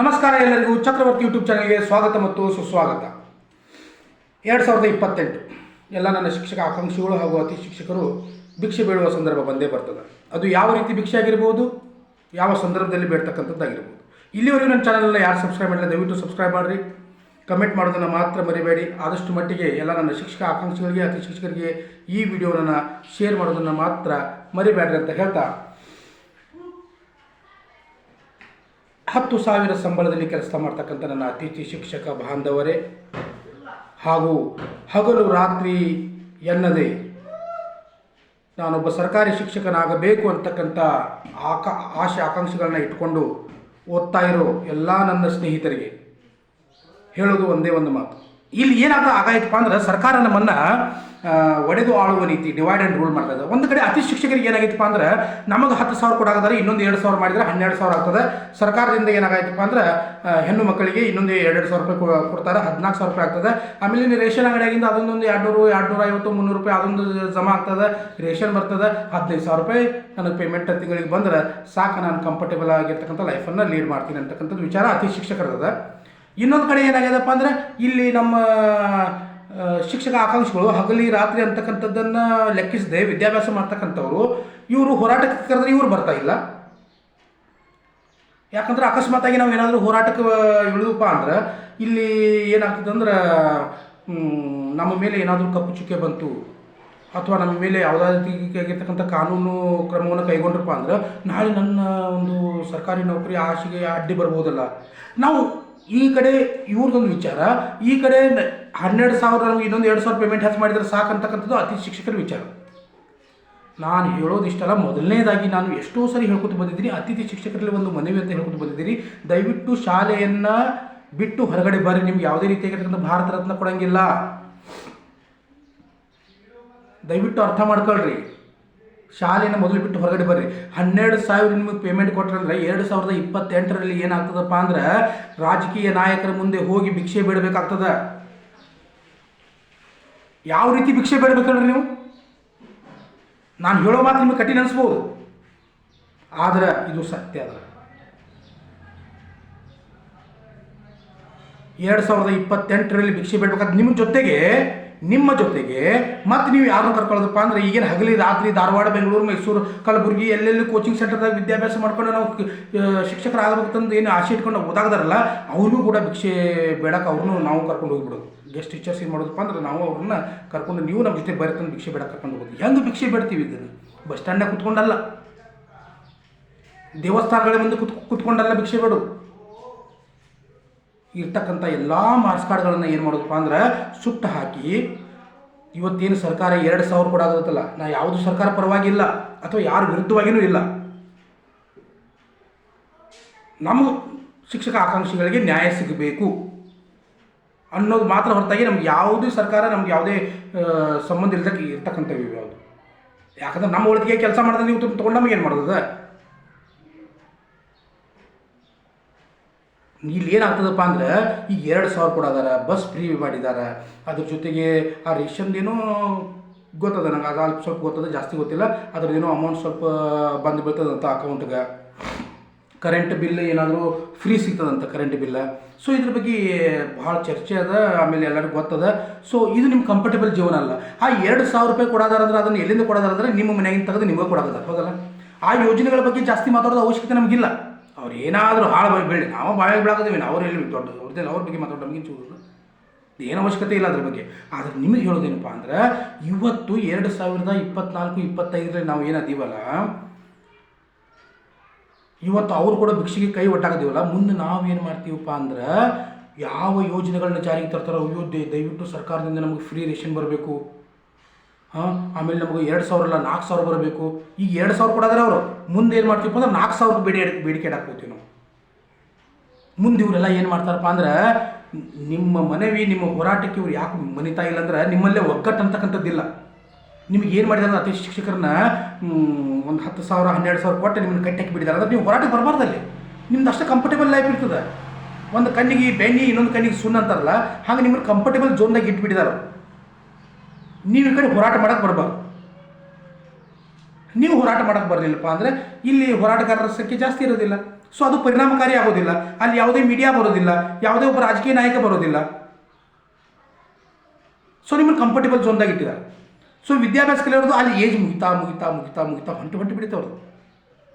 ನಮಸ್ಕಾರ ಎಲ್ಲರಿಗೂ. ಚಕ್ರವರ್ತಿ ಯೂಟ್ಯೂಬ್ ಚಾನಲ್ಗೆ ಸ್ವಾಗತ ಮತ್ತು ಸುಸ್ವಾಗತ. ಎರಡು ಸಾವಿರದ ಇಪ್ಪತ್ತೆಂಟು. ಎಲ್ಲ ನನ್ನ ಶಿಕ್ಷಕ ಆಕಾಂಕ್ಷಿಗಳು ಹಾಗೂ ಅತಿ ಶಿಕ್ಷಕರು ಭಿಕ್ಷೆ ಬೀಳುವ ಸಂದರ್ಭ ಬಂದೇ ಬರ್ತದೆ. ಅದು ಯಾವ ರೀತಿ ಭಿಕ್ಷೆ ಆಗಿರ್ಬೋದು? ಯಾವ ಸಂದರ್ಭದಲ್ಲಿ ಬೇಡ್ತಕ್ಕಂಥದ್ದಾಗಿರ್ಬೋದು? ಇಲ್ಲಿವರೆಗೂ ನನ್ನ ಚಾನಲನ್ನು ಯಾರು ಸಬ್ಸ್ಕ್ರೈಬ್ ಮಾಡಿಲ್ಲ, ದಯವಿಟ್ಟು ಸಬ್ಸ್ಕ್ರೈಬ್ ಮಾಡಿರಿ. ಕಮೆಂಟ್ ಮಾಡೋದನ್ನು ಮಾತ್ರ ಮರಿಬೇಡಿ. ಆದಷ್ಟು ಮಟ್ಟಿಗೆ ಎಲ್ಲ ನನ್ನ ಶಿಕ್ಷಕ ಆಕಾಂಕ್ಷಿಗಳಿಗೆ, ಅತಿ ಶಿಕ್ಷಕರಿಗೆ ಈ ವಿಡಿಯೋವನ್ನು ಶೇರ್ ಮಾಡೋದನ್ನು ಮಾತ್ರ ಮರಿಬೇಡ್ರಿ ಅಂತ ಹೇಳ್ತಾ ಹತ್ತು ಸಾವಿರ ಸಂಬಳದಲ್ಲಿ ಕೆಲಸ ಮಾಡ್ತಕ್ಕಂಥ ನನ್ನ ಅತಿಥಿ ಶಿಕ್ಷಕ ಬಾಂಧವರೇ ಹಾಗೂ ಹಗಲು ರಾತ್ರಿ ಎನ್ನದೆ ನಾನೊಬ್ಬ ಸರ್ಕಾರಿ ಶಿಕ್ಷಕನಾಗಬೇಕು ಅಂತಕ್ಕಂಥ ಆಕ, ಆಶೆ ಆಕಾಂಕ್ಷೆಗಳನ್ನ ಇಟ್ಕೊಂಡು ಓದ್ತಾ ಇರೋ ಎಲ್ಲ ನನ್ನ ಸ್ನೇಹಿತರಿಗೆ ಹೇಳೋದು ಒಂದೇ ಒಂದು ಮಾತು. ಇಲ್ಲಿ ಏನಾಗ ಆಗಾಯ್ತಪ್ಪ ಅಂದ್ರೆ ಸರ್ಕಾರ ನಮ್ಮನ್ನ ಒಡೆದು ಆಳುವ ರೀತಿ ಡಿವೈಡ್ ಆ್ಯಂಡ್ ರೂಲ್ ಮಾಡ್ತದೆ ಒಂದು ಕಡೆ ಅತಿ ಶಿಕ್ಷಕರಿಗೆ ಏನಾಗಿತ್ತಪ್ಪ ಅಂದ್ರೆ, ನಮಗೆ ಹತ್ತು ಸಾವಿರ ಕೊಡಾಗದಾರೆ ಇನ್ನೊಂದು ಎರಡು ಸಾವಿರ ಮಾಡಿದ್ರೆ ಹನ್ನೆರಡು ಸಾವಿರ ಆಗ್ತದೆ. ಸರ್ಕಾರದಿಂದ ಏನಾಗಾಯ್ತಪ್ಪ ಅಂದ್ರೆ ಹೆಣ್ಣು ಮಕ್ಕಳಿಗೆ ಇನ್ನೊಂದು ಎರಡು ಸಾವಿರ ರೂಪಾಯಿ ಕೊಡ್ತಾರೆ ಹದಿನಾಲ್ಕು ಸಾವಿರ ರೂಪಾಯಿ ಆಗ್ತದೆ. ಆಮೇಲೆ ರೇಷನ್ ಅಂಗಡಿಯಾಗಿಂದ ಅದೊಂದೊಂದು ಎರಡು ನೂರ ಐವತ್ತು, ಮುನ್ನೂರು ರೂಪಾಯಿ ಅದೊಂದು ಜಮಾ ಆಗ್ತದೆ. ರೇಷನ್ ಬರ್ತದೆ. ಹದಿನೈದು ಸಾವಿರ ರೂಪಾಯಿ ನನಗೆ ಪೇಮೆಂಟ್ ತಿಂಗಳಿಗೆ ಬಂದ್ರೆ ಸಾಕು, ನಾನು ಕಂಫರ್ಟೇಬಲ್ ಆಗಿರ್ತಕ್ಕಂಥ ಲೈಫನ್ನು ಲೀಡ್ ಮಾಡ್ತೀನಿ ಅಂತಕ್ಕಂಥದ್ದು ವಿಚಾರ ಅತಿ ಶಿಕ್ಷಕರದ ಇನ್ನೊಂದು ಕಡೆ ಏನಾಗ್ಯದಪ್ಪ ಅಂದ್ರೆ ಇಲ್ಲಿ ನಮ್ಮ ಶಿಕ್ಷಕ ಆಕಾಂಕ್ಷಿಗಳು ಹಗಲಿ ರಾತ್ರಿ ಅಂತಕ್ಕಂಥದ್ದನ್ನು ಲೆಕ್ಕಿಸದೆ ವಿದ್ಯಾಭ್ಯಾಸ ಮಾಡ್ತಕ್ಕಂಥವ್ರು, ಇವರು ಹೋರಾಟಕ್ಕೆ ಕರೆದ್ರೆ ಇವರು ಬರ್ತಾ ಇಲ್ಲ. ಯಾಕಂದ್ರೆ ಅಕಸ್ಮಾತಾಗಿ ನಾವು ಏನಾದರೂ ಹೋರಾಟಕ್ಕೆ ಇಳಿದಪ್ಪ ಅಂದ್ರೆ ಇಲ್ಲಿ ಏನಾಗ್ತದೆ ಅಂದ್ರೆ ನಮ್ಮ ಮೇಲೆ ಏನಾದರೂ ಕಪ್ಪು ಚುಕ್ಕೆ ಬಂತು, ಅಥವಾ ನಮ್ಮ ಮೇಲೆ ಯಾವುದಾದ್ರೂ ರೀತಿಯಾಗಿರ್ತಕ್ಕಂಥ ಕಾನೂನು ಕ್ರಮವನ್ನು ಕೈಗೊಂಡ್ರಪ್ಪ ಅಂದ್ರೆ ನಾಳೆ ನನ್ನ ಒಂದು ಸರ್ಕಾರಿ ನೌಕರಿ ಆಶೆಗೆ ಅಡ್ಡಿ ಬರ್ಬೋದಲ್ಲ. ನಾವು ಈ ಕಡೆ ಇವ್ರದೊಂದು ವಿಚಾರ, ಈ ಕಡೆ ಹನ್ನೆರಡು ಸಾವಿರ ಇನ್ನೊಂದು ಎರಡು ಸಾವಿರ ಪೇಮೆಂಟ್ ಹೆಚ್ಚು ಮಾಡಿದ್ರೆ ಸಾಕಂತಕ್ಕಂಥದ್ದು ಅತಿ ಶಿಕ್ಷಕರ ವಿಚಾರ. ನಾನು ಹೇಳೋದು ಇಷ್ಟಲ್ಲ, ಮೊದಲನೇದಾಗಿ ನಾನು ಎಷ್ಟೋ ಸರಿ ಹೇಳ್ಕೊತ ಬಂದಿದ್ದೀನಿ, ಅತಿಥಿ ಶಿಕ್ಷಕರಲ್ಲಿ ಒಂದು ಮನವಿ ಅಂತ ಹೇಳ್ಕೊತ ಬಂದಿದ್ದೀನಿ. ದಯವಿಟ್ಟು ಶಾಲೆಯನ್ನು ಬಿಟ್ಟು ಹೊರಗಡೆ ಬರ್ರಿ, ನಿಮ್ಗೆ ಯಾವುದೇ ರೀತಿಯಾಗಿರ್ತಕ್ಕಂಥ ಭಾರತ ರತ್ನ ಕೊಡೋಂಗಿಲ್ಲ. ದಯವಿಟ್ಟು ಅರ್ಥ ಮಾಡ್ಕೊಳ್ರಿ. ಶಾಲೆಯನ್ನು ಮೊದಲು ಬಿಟ್ಟು ಹೊರಗಡೆ ಬರ್ರಿ. ಹನ್ನೆರಡು ಸಾವಿರ ನಿಮಗೆ ಪೇಮೆಂಟ್ ಕೊಟ್ರಂದ್ರೆ ಎರಡು ಸಾವಿರದ ಇಪ್ಪತ್ತೆಂಟರಲ್ಲಿ ಏನಾಗ್ತದಪ್ಪ ಅಂದ್ರೆ ರಾಜಕೀಯ ನಾಯಕರ ಮುಂದೆ ಹೋಗಿ ಭಿಕ್ಷೆ ಬೇಡಬೇಕಾಗ್ತದ. ಯಾವ ರೀತಿ ಭಿಕ್ಷೆ ಬೇಡಬೇಕಲ್ರಿ ನೀವು? ನಾನು ಹೇಳೋ ಮಾತು ನಿಮಗೆ ಕಠಿಣ ಅನಿಸ್ಬೋದು. ಆದ್ರೆ ಇದು ಸತ್ಯ ಅದ. ಎರಡು ಸಾವಿರದ ಇಪ್ಪತ್ತೆಂಟರಲ್ಲಿ ಭಿಕ್ಷೆ ಬೇಡಬೇಕಾದ್ರೆ ನಿಮ್ಮ ಜೊತೆಗೆ ನಿಮ್ಮ ಜೊತೆಗೆ ಮತ್ತೆ ನೀವು ಯಾರನ್ನು ಕರ್ಕೊಳ್ಳೋದಪ್ಪ ಅಂದ್ರೆ ಈಗೇನು ಹಗಲಿ ರಾತ್ರಿ ಧಾರವಾಡ, ಬೆಂಗಳೂರು, ಮೈಸೂರು, ಕಲಬುರಗಿ ಎಲ್ಲೆಲ್ಲಿ ಕೋಚಿಂಗ್ ಸೆಂಟರ್ದಾಗ ವಿದ್ಯಾಭ್ಯಾಸ ಮಾಡ್ಕೊಂಡು ನಾವು ಶಿಕ್ಷಕರಾಗಬೇಕಂತಂದು ಏನು ಆಸೆ ಇಟ್ಕೊಂಡು ಓದಾಗದಾರಲ್ಲ ಅವ್ರಿಗೂ ಕೂಡ ಭಿಕ್ಷೆ ಬೇಡಕ್ಕೆ ಅವ್ರನ್ನೂ ನಾವು ಕರ್ಕೊಂಡು ಹೋಗ್ಬಿಡೋದು. ಗೆಸ್ಟ್ ಟೀಚರ್ಸ್ ಏನು ಮಾಡೋದಪ್ಪ ಅಂದ್ರೆ ನಾವು ಅವ್ರನ್ನ ಕರ್ಕೊಂಡು ನೀವು ನಮ್ಮ ಜೊತೆ ಬರ್ತಂದು ಭಿಕ್ಷೆ ಬೇಡ ಕರ್ಕೊಂಡು ಹೋಗೋದು. ಹೆಂಗೆ ಭಿಕ್ಷೆ ಬೇಡ್ತೀವಿ ಇದನ್ನು? ಬಸ್ ಸ್ಟ್ಯಾಂಡಾಗ ಕುತ್ಕೊಂಡಲ್ಲ. ದೇವಸ್ಥಾನಗಳ ಮುಂದೆ ಕುತ್ ಕುತ್ಕೊಂಡಲ್ಲ ಭಿಕ್ಷೆ ಬೇಡು. ಇರ್ತಕ್ಕಂಥ ಎಲ್ಲ ಮಾರ್ಕ್ಸ್ ಕಾರ್ಡ್ಗಳನ್ನು ಏನು ಮಾಡೋದಪ್ಪ ಅಂದ್ರೆ ಸುಟ್ಟು ಹಾಕಿ ಇವತ್ತೇನು ಸರ್ಕಾರ ಎರಡು ಸಾವಿರ ಕೊಡಾಗತ್ತಲ್ಲ ನಾ ಯಾವುದು ಸರ್ಕಾರ ಪರವಾಗಿಲ್ಲ ಅಥವಾ ಯಾರ ವಿರುದ್ಧವಾಗಿಯೂ ಇಲ್ಲ. ನಮ್ಮ ಶಿಕ್ಷಕ ಆಕಾಂಕ್ಷಿಗಳಿಗೆ ನ್ಯಾಯ ಸಿಗಬೇಕು ಅನ್ನೋದು ಮಾತ್ರ ಹೊರತಾಗಿ ನಮ್ಗೆ ಯಾವುದೇ ಸರ್ಕಾರ ನಮ್ಗೆ ಯಾವುದೇ ಸಂಬಂಧ ಇಲ್ದಕ್ಕೆ ಇರ್ತಕ್ಕಂಥವು ಯಾವುದು. ಯಾಕಂದ್ರೆ ನಮ್ಮ ಒಳಗೆ ಕೆಲಸ ಮಾಡಿದ್ರೆ ನೀವು ತೊಗೊಂಡು ನಮಗೆ ಏನು ಮಾಡೋದ ಇಲ್ಲಿ ಏನಾಗ್ತದಪ್ಪ ಅಂದ್ರೆ ಈಗ ಎರಡು ಸಾವಿರ ಕೊಡೋದಾರ ಬಸ್ ಫ್ರೀ ಮಾಡಿದಾರ. ಅದ್ರ ಜೊತೆಗೆ ಆ ರೇಷನ್ದೇನೋ ಗೊತ್ತದ, ನಂಗೆ ಅದು ಸ್ವಲ್ಪ ಗೊತ್ತದ, ಜಾಸ್ತಿ ಗೊತ್ತಿಲ್ಲ. ಅದ್ರದ್ದೇನೋ ಅಮೌಂಟ್ ಸ್ವಲ್ಪ ಬಂದು ಬೀಳ್ತದಂತ ಅಕೌಂಟ್ಗೆ ಕರೆಂಟ್ ಬಿಲ್ ಏನಾದರೂ ಫ್ರೀ ಸಿಗ್ತದಂತ ಕರೆಂಟ್ ಬಿಲ್ ಸೊ ಇದ್ರ ಬಗ್ಗೆ ಭಾಳ ಚರ್ಚೆ ಅದ, ಆಮೇಲೆ ಎಲ್ಲರಿಗೂ ಗೊತ್ತದ. ಸೊ ಇದು ನಿಮ್ಮ ಕಂಫರ್ಟೇಬಲ್ ಜೀವನ ಅಲ್ಲ. ಆ ಎರಡು ಸಾವಿರ ರೂಪಾಯಿ ಕೊಡೋದಾರಂದ್ರೆ ಅದನ್ನು ಎಲ್ಲಿಂದ ಕೊಡೋದಾರಂದ್ರೆ ನಿಮ್ಮ ಮನೆಯಿಂದ ತೆಗೆದು ನಿಮಗೆ ಕೊಡೋದಲ್ಲ ಹೋಗಲ್ಲ ಆ ಯೋಜನೆಗಳ ಬಗ್ಗೆ ಜಾಸ್ತಿ ಮಾತಾಡೋದು ಅವಶ್ಯಕತೆ ನಮಗಿಲ್ಲ. ಅವ್ರು ಏನಾದರೂ ಹಾಳು ಬಾಯಿ ಬೆಳ್ಳಿ ನಾವು ಬಾಯಿ ನಾವು ಅವ್ರು ಹೇಳಿ ದೊಡ್ಡ ಅವ್ರದ್ದು ಅವ್ರ ಬಗ್ಗೆ ಮಾತಾಡೋ ನಮಗೆ ಚೂರು ಏನು ಅವಶ್ಯಕತೆ ಇಲ್ಲ ಅದ್ರ ಬಗ್ಗೆ. ಆದರೆ ನಿಮಗೆ ಹೇಳೋದೇನಪ್ಪ ಅಂದ್ರೆ, ಇವತ್ತು ಎರಡು ಸಾವಿರದ ಇಪ್ಪತ್ನಾಲ್ಕು, ಇಪ್ಪತ್ತೈದರಲ್ಲಿ ನಾವು ಏನದೀವಲ್ಲ, ಇವತ್ತು ಅವ್ರು ಕೂಡ ಭಿಕ್ಷೆಗೆ ಕೈ ಒಟ್ಟಾಗದೀವಲ್ಲ, ಮುಂದೆ ನಾವು ಏನು ಮಾಡ್ತೀವಪ್ಪ ಅಂದ್ರೆ, ಯಾವ ಯೋಜನೆಗಳನ್ನ ಜಾರಿಗೆ ತರ್ತಾರೋ, ಅಯ್ಯೋ ದಯ- ದಯವಿಟ್ಟು ಸರ್ಕಾರದಿಂದ ನಮಗೆ ಫ್ರೀ ರೇಷನ್ ಬರಬೇಕು. ಹಾಂ, ಆಮೇಲೆ ನಮಗೆ ಎರಡು ಸಾವಿರ ಅಲ್ಲ, ನಾಲ್ಕು ಸಾವಿರ ಬರಬೇಕು. ಈಗ ಎರಡು ಸಾವಿರ ಕೊಡೋದ್ರೆ ಅವರು ಮುಂದೆ ಏನು ಮಾಡ್ತೀವಪ್ಪ ಅಂದ್ರೆ ನಾಲ್ಕು ಸಾವಿರ ಬೇಡಿ ಬೇಡಿಕೆ ಹಾಕೋತೀವಿ ನಾವು. ಮುಂದೆ ಇವರೆಲ್ಲ ಏನು ಮಾಡ್ತಾರಪ್ಪ ಅಂದ್ರೆ ನಿಮ್ಮ ಮನವಿ, ನಿಮ್ಮ ಹೋರಾಟಕ್ಕೆ ಇವ್ರು ಯಾಕೆ ಮನಿತಾ ಇಲ್ಲ ಅಂದ್ರೆ ನಿಮ್ಮಲ್ಲೇ ಒಗ್ಗಟ್ಟು ಅಂತಕ್ಕಂಥದ್ದಿಲ್ಲ. ನಿಮ್ಗೆ ಏನು ಮಾಡಿದಾರೆ ಅತಿ ಶಿಕ್ಷಕರನ್ನ ಒಂದು ಹತ್ತು ಸಾವಿರ, ಹನ್ನೆರಡು ಸಾವಿರ ಕೊಟ್ಟು ನಿಮ್ಮನ್ನು ಕಟ್ಟಕ್ಕೆ ಬಿಟ್ಟಿದ್ದಾರೆ ಅಂದ್ರೆ ನೀವು ಹೋರಾಟಕ್ಕೆ ಬರಬಾರ್ದಲ್ಲಿ. ನಿಮ್ದು ಅಷ್ಟು ಕಂಫರ್ಟೇಬಲ್ ಲೈಫ್ ಇರ್ತದೆ. ಒಂದು ಕಣ್ಣಿಗೆ ಬೆಣ್ಣಿ ಇನ್ನೊಂದು ಕಣ್ಣಿಗೆ ಸುಣ್ಣ ಅಂತಾರಲ್ಲ, ಹಾಗೆ ನಿಮ್ಮನ್ನು ಕಂಫರ್ಟೇಬಲ್ ಝೋನ್ದಾಗ ಇಟ್ಬಿಟ್ಟಿದ್ದಾರೆ ನೀವು ಈ ಕಡೆ ಹೋರಾಟ ಮಾಡಕ್ಕೆ ಬರಬಾರ್ದು. ನೀವು ಹೋರಾಟ ಮಾಡೋಕ್ಕೆ ಬರಲಿಲ್ಲಪ್ಪ ಅಂದರೆ ಇಲ್ಲಿ ಹೋರಾಟಗಾರರ ಸಂಖ್ಯೆ ಜಾಸ್ತಿ ಇರೋದಿಲ್ಲ. ಸೊ ಅದು ಪರಿಣಾಮಕಾರಿ ಆಗೋದಿಲ್ಲ. ಅಲ್ಲಿ ಯಾವುದೇ ಮೀಡಿಯಾ ಬರೋದಿಲ್ಲ, ಯಾವುದೇ ಒಬ್ಬ ರಾಜಕೀಯ ನಾಯಕ ಬರೋದಿಲ್ಲ. ಸೊ ನಿಮ್ಮನ್ನು ಕಂಫರ್ಟೇಬಲ್ ಝೋನ್ದಾಗ ಇಟ್ಟಿದ್ದಾರೆ. ಸೊ ವಿದ್ಯಾಭ್ಯಾಸ ಕಲಿಯೋದು ಅಲ್ಲಿ ಏಜ್ ಮುಗಿತಾ ಮುಗಿತಾ ಮುಗಿತಾ ಮುಗಿತಾ ಹೊಂಟು ಹೊಂಟು ಬಿಡ್ತವ್ರದ್ದು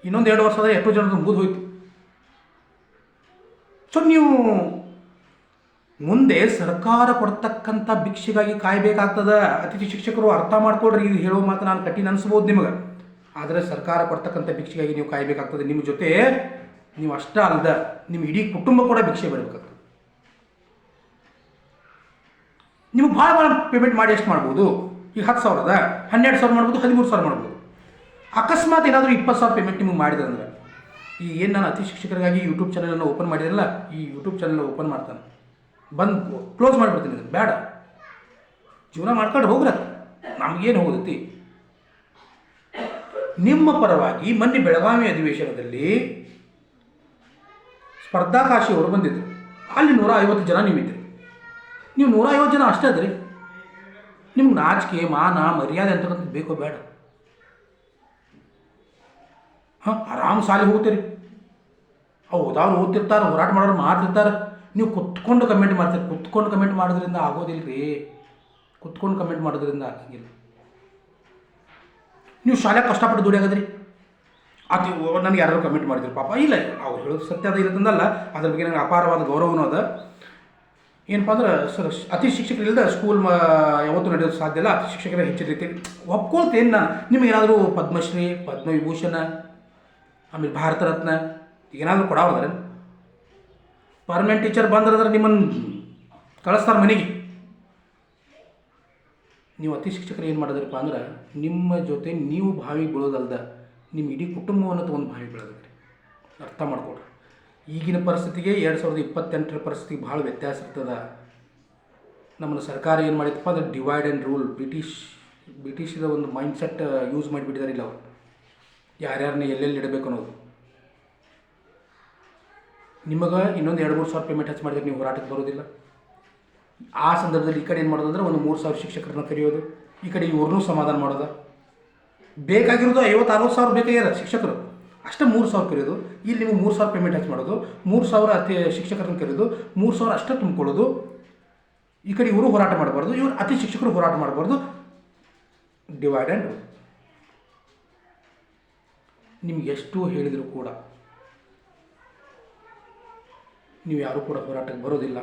ಇನ್ನೊಂದು ಎರಡು ವರ್ಷ ಆದರೆ ಎಷ್ಟೋ ಜನರದ್ದು ಮುಗಿದು ಹೋಯ್ತು. ಸೊ ನೀವು ಮುಂದೆ ಸರ್ಕಾರ ಕೊಡ್ತಕ್ಕಂಥ ಭಿಕ್ಷೆಗಾಗಿ ಕಾಯಬೇಕಾಗ್ತದ? ಅತಿಥಿ ಶಿಕ್ಷಕರು ಅರ್ಥ ಮಾಡ್ಕೊಳ್ರಿ, ಇದು ಹೇಳೋ ಮಾತು ನಾನು ಕಠಿಣ ಅನಿಸ್ಬೋದು ನಿಮಗೆ. ಆದರೆ ಸರ್ಕಾರ ಕೊಡ್ತಕ್ಕಂಥ ಭಿಕ್ಷೆಗಾಗಿ ನೀವು ಕಾಯಬೇಕಾಗ್ತದೆ. ನಿಮ್ಮ ಜೊತೆ ನೀವು ಅಷ್ಟ ಅಲ್ದ, ನಿಮ್ಮ ಇಡೀ ಕುಟುಂಬ ಕೂಡ ಭಿಕ್ಷೆ ಬರಬೇಕಾಗ್ತದೆ ನೀವು ಭಾಳ ಭಾಳ ಪೇಮೆಂಟ್ ಮಾಡಿ ಎಷ್ಟು ಮಾಡ್ಬೋದು? ಈಗ ಹತ್ತು ಸಾವಿರದ, ಹನ್ನೆರಡು ಸಾವಿರ ಮಾಡ್ಬೋದು, ಹದಿಮೂರು ಸಾವಿರ ಮಾಡ್ಬೋದು. ಅಕಸ್ಮಾತ್ ಏನಾದರೂ ಇಪ್ಪತ್ತು ಸಾವಿರ ಪೇಮೆಂಟ್ ನಿಮಗೆ ಮಾಡಿದ್ರಂದ್ರೆ ಈ ಏನು ನಾನು ಅತಿ ಶಿಕ್ಷಕರಿಗಾಗಿ ಯೂಟ್ಯೂಬ್ ಚಾನಲನ್ನು ಓಪನ್ ಮಾಡಿದ್ರಲ್ಲ, ಈ ಯೂಟ್ಯೂಬ್ ಚಾನಲ್ ಓಪನ್ ಮಾಡ್ತಾನೆ. ಬಂದು ಕ್ಲೋಸ್ ಮಾಡಿಬಿಡ್ತೀನಿ ಇದನ್ನು ಬೇಡ. ಜೀವನ ಮಾಡ್ಕೊಂಡು ಹೋಗ್ರ ನಮಗೇನು ಹೋಗುತ್ತೆ? ನಿಮ್ಮ ಪರವಾಗಿ ಮೊನ್ನೆ ಬೆಳಗಾವಿ ಅಧಿವೇಶನದಲ್ಲಿ ಸ್ಪರ್ಧಾಕಾಶಿ ಅವರು ಬಂದಿದ್ದರು ಅಲ್ಲಿ ನೂರ ಐವತ್ತು ಜನ ನೀವಿದ್ರಿ ನೀವು ನೂರ ಐವತ್ತು ಜನ ಅಷ್ಟೇ ಅದ್ರಿ. ನಿಮ್ಗೆ ನಾಚಿಕೆ, ಮಾನ, ಮರ್ಯಾದೆ ಅಂತಕ್ಕಂಥದ್ದು ಬೇಕೋ ಬೇಡ. ಹಾಂ, ಆರಾಮ್ ಸಾಲಿ ಹೋಗ್ತೀರಿ. ಅವು ಓದವ್ರು ಓದ್ತಿರ್ತಾರೆ, ಹೋರಾಟ ಮಾಡೋರು ಮಾಡ್ತಿರ್ತಾರೆ. ನೀವು ಕುತ್ಕೊಂಡು ಕಮೆಂಟ್ ಮಾಡ್ತೀರಿ. ಕುತ್ಕೊಂಡು ಕಮೆಂಟ್ ಮಾಡೋದ್ರಿಂದ ಆಗೋದಿಲ್ಲ ರೀ ಕುತ್ಕೊಂಡು ಕಮೆಂಟ್ ಮಾಡೋದ್ರಿಂದ ಆಗಂಗಿಲ್ಲ. ನೀವು ಶಾಲೆ ಕಷ್ಟಪಟ್ಟು ದುಡಿಯಾಗದ್ರಿ. ಅದು ನನಗೆ ಯಾರು ಕಮೆಂಟ್ ಮಾಡಿದ್ರು. ಪಾಪ ಇಲ್ಲ, ಅವ್ರು ಹೇಳೋದು ಸತ್ಯ ಅದ ಇರೋದ್ರಿಂದಲ್ಲ ಅದ್ರ ಬಗ್ಗೆ ನನಗೆ ಅಪಾರವಾದ ಗೌರವನೂ ಅದ. ಏನಪ್ಪ ಅಂದ್ರೆ ಸರ್, ಅತಿ ಶಿಕ್ಷಕರಿಲ್ಲದ ಸ್ಕೂಲ್ ಯಾವತ್ತು ನಡೆಯೋದು ಸಾಧ್ಯ ಇಲ್ಲ. ಅತಿ ಶಿಕ್ಷಕರ ಹೆಚ್ಚಿನ ರೀತಿ ಒಪ್ಕೊಳ್ತೇನೆ ನಾನು. ನಿಮಗೇನಾದರೂ ಪದ್ಮಶ್ರೀ, ಪದ್ಮವಿಭೂಷಣ, ಆಮೇಲೆ ಭಾರತ ರತ್ನ, ಏನಾದರೂ ಕೊಡಾವ್ದಾರೆ ಪರ್ಮನೆಂಟ್ ಟೀಚರ್ ಬಂದ್ರಂದ್ರೆ ನಿಮ್ಮನ್ನು ಕಳಿಸ್ತಾರೆ ಮನೆಗೆ. ನೀವು ಅತಿ ಶಿಕ್ಷಕರು ಏನು ಮಾಡಿದ್ರಪ್ಪ ಅಂದ್ರೆ ನಿಮ್ಮ ಜೊತೆ ನೀವು ಬಾವಿ ಬೀಳೋದಲ್ದ ನಿಮ್ಮ ಇಡೀ ಕುಟುಂಬವನ್ನು ತೊಗೊಂಡು ಬಾವಿ ಬೀಳೋದ್ರಿ ಅರ್ಥ ಮಾಡ್ಕೊಡ್ರಿ ಈಗಿನ ಪರಿಸ್ಥಿತಿಗೆ ಎರಡು ಸಾವಿರದ ಇಪ್ಪತ್ತೆಂಟರ ಪರಿಸ್ಥಿತಿಗೆ ಭಾಳ ವ್ಯತ್ಯಾಸ ಇರ್ತದ. ನಮ್ಮನ್ನು ಸರ್ಕಾರ ಏನು ಮಾಡಿತ್ತಪ್ಪ ಅಂದ್ರೆ ಡಿವೈಡ್ ಆ್ಯಂಡ್ ರೂಲ್ ಬ್ರಿಟಿಷ್ ಬ್ರಿಟಿಷದ ಒಂದು ಮೈಂಡ್ಸೆಟ್ ಯೂಸ್ ಮಾಡಿಬಿಟ್ಟಿದ್ದಾರೆ ಇಲ್ಲ ಅವರು. ಯಾರ್ಯಾರನ್ನ ಎಲ್ಲೆಲ್ಲಿ ಇಡಬೇಕು ಅನ್ನೋದು. ನಿಮಗೆ ಇನ್ನೊಂದು ಎರಡು, ಮೂರು ಸಾವಿರ ಪೇಮೆಂಟ್ ಹೆಚ್ಚು ಮಾಡಿದ್ರೆ ನೀವು ಹೋರಾಟಕ್ಕೆ ಬರೋದಿಲ್ಲ. ಆ ಸಂದರ್ಭದಲ್ಲಿ ಈ ಕಡೆ ಏನು ಮಾಡೋದು ಅಂದ್ರೆ ಒಂದು ಮೂರು ಸಾವಿರ ಶಿಕ್ಷಕರನ್ನ ಕರೆಯೋದು, ಈ ಕಡೆ ಇವ್ರನ್ನೂ ಸಮಾಧಾನ ಮಾಡೋದು. ಬೇಕಾಗಿರೋದು ಐವತ್ತು, ಅರವತ್ತು ಸಾವಿರ ಬೇಕಾಗ್ಯದ ಶಿಕ್ಷಕರು. ಅಷ್ಟೇ ಮೂರು ಸಾವಿರ ಕರೆಯೋದು, ಇಲ್ಲಿ ನೀವು ಮೂರು ಸಾವಿರ ಪೇಮೆಂಟ್ ಹೆಚ್ಚು ಮಾಡೋದು, ಮೂರು ಸಾವಿರ ಅತಿ ಶಿಕ್ಷಕರನ್ನ ಕರೆಯೋದು, ಮೂರು ಸಾವಿರ ಅಷ್ಟೇ ತುಂಬಿಕೊಳ್ಳೋದು. ಈ ಕಡೆ ಇವರು ಹೋರಾಟ ಮಾಡಬಾರ್ದು, ಇವರು ಅತಿ ಶಿಕ್ಷಕರು ಹೋರಾಟ ಮಾಡಬಾರ್ದು. ಡಿವೈಡ್ ಆ್ಯಂಡ್ ನಿಮ್ಗೆ ಎಷ್ಟು ಹೇಳಿದರೂ ಕೂಡ ನೀವು ಯಾರೂ ಕೂಡ ಹೋರಾಟಕ್ಕೆ ಬರೋದಿಲ್ಲ.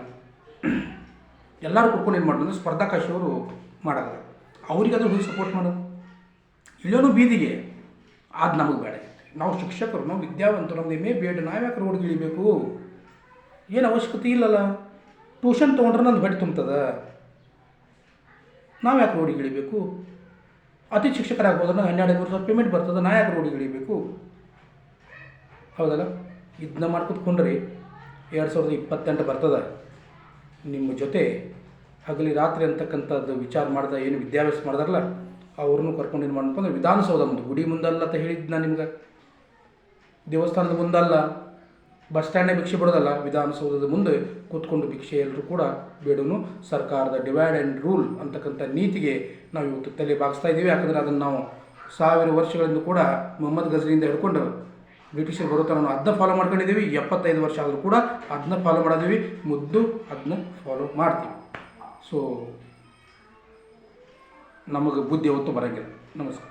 ಎಲ್ಲರೂ ಕುತ್ಕೊಂಡು ಏನು ಮಾಡೋದು ಸ್ಪರ್ಧಾಕಾಶಿಯವರು ಮಾಡೋದು ಅವ್ರಿಗಾದ್ರೂ ಹೋಗಿ ಸಪೋರ್ಟ್ ಮಾಡೋದು. ಇಲ್ಲೋನು ಬೀದಿಗೆ ಅದು ನಮಗೆ ಬೇಡ. ನಾವು ಶಿಕ್ಷಕರು, ನಾವು ವಿದ್ಯಾವಂತರು ನಮ್ದು ಎಮ್ಮೆ ಬೇಡ, ನಾವು ಯಾಕೆ ರೋಡ್ಗೆ ಇಳಿಬೇಕು? ಏನು ಅವಶ್ಯಕತೆ ಇಲ್ಲಲ್ಲ. ಟ್ಯೂಷನ್ ತೊಗೊಂಡ್ರೆ ನಂದು ಹೊಟ್ಟೆ ತುಂಬ್ತದ. ನಾವು ಯಾಕೆ ರೋಡಿಗೆ ಇಳಿಬೇಕು? ಅತಿ ಶಿಕ್ಷಕರಾಗಿ ಹೋದ್ರೆ ಹನ್ನೆರಡು ಐನೂರು ಸಾವಿರ ಪೇಮೆಂಟ್ ಬರ್ತದೆ, ನಾ ಯಾಕೆ ರೋಡಿಗೆ ಇಳಿಬೇಕು? ಹೌದಲ್ಲ? ಇದನ್ನ ಮಾಡ್ಕೊತ್ಕೊಂಡ್ರಿ ಎರಡು ಸಾವಿರದ ಇಪ್ಪತ್ತೆಂಟು ಬರ್ತದೆ. ನಿಮ್ಮ ಜೊತೆ ಹಗಲಿ ರಾತ್ರಿ ಅಂತಕ್ಕಂಥದ್ದು ವಿಚಾರ ಮಾಡ್ದ, ಏನು ವಿದ್ಯಾಭ್ಯಾಸ ಮಾಡ್ದಾರಲ್ಲ ಅವ್ರನ್ನೂ ಕರ್ಕೊಂಡು ಏನು ಮಾಡಪ್ಪ ವಿಧಾನಸೌಧ ಮುಂದೆ. ಗುಡಿ ಮುಂದಲ್ಲ ಅಂತ ಹೇಳಿದ್ದು ನಾನು ನಿಮ್ಗೆ. ದೇವಸ್ಥಾನದ ಮುಂದಲ್ಲ, ಬಸ್ ಸ್ಟ್ಯಾಂಡ್ ಭಿಕ್ಷೆ ಬಿಡೋದಲ್ಲ, ವಿಧಾನಸೌಧದ ಮುಂದೆ ಕೂತ್ಕೊಂಡು ಭಿಕ್ಷೆ ಎಲ್ಲರೂ ಕೂಡ ಬೇಡೋನು ಸರ್ಕಾರದ ಡಿವೈಡ್ ಆ್ಯಂಡ್ ರೂಲ್ ಅಂತಕ್ಕಂಥ ನೀತಿಗೆ ನಾವು ಇವತ್ತು ತಲೆ ಬಾಗಿಸ್ತಾ ಇದ್ದೀವಿ ಯಾಕಂದರೆ ಅದನ್ನು ನಾವು ಸಾವಿರ ವರ್ಷಗಳಿಂದ ಕೂಡ ಮೊಹಮ್ಮದ್ ಗಜನಿಯಿಂದ ಹಿಡ್ಕೊಂಡು ಬ್ರಿಟಿಷರು ಬರೋ ಅದನ್ನ ಫಾಲೋ ಮಾಡ್ಕೊಂಡಿದ್ದೀವಿ. ಎಪ್ಪತ್ತೈದು ವರ್ಷ ಆದರೂ ಕೂಡ ಅದನ್ನ ಫಾಲೋ ಮಾಡಿದ್ದೀವಿ ಮುದ್ದು ಅದನ್ನ ಫಾಲೋ ಮಾಡ್ತೀವಿ. ಸೊ ನಮಗೆ ಬುದ್ಧಿ ಹೊತ್ತು ಬರೋಂಗಿಲ್ಲ. ನಮಸ್ಕಾರ.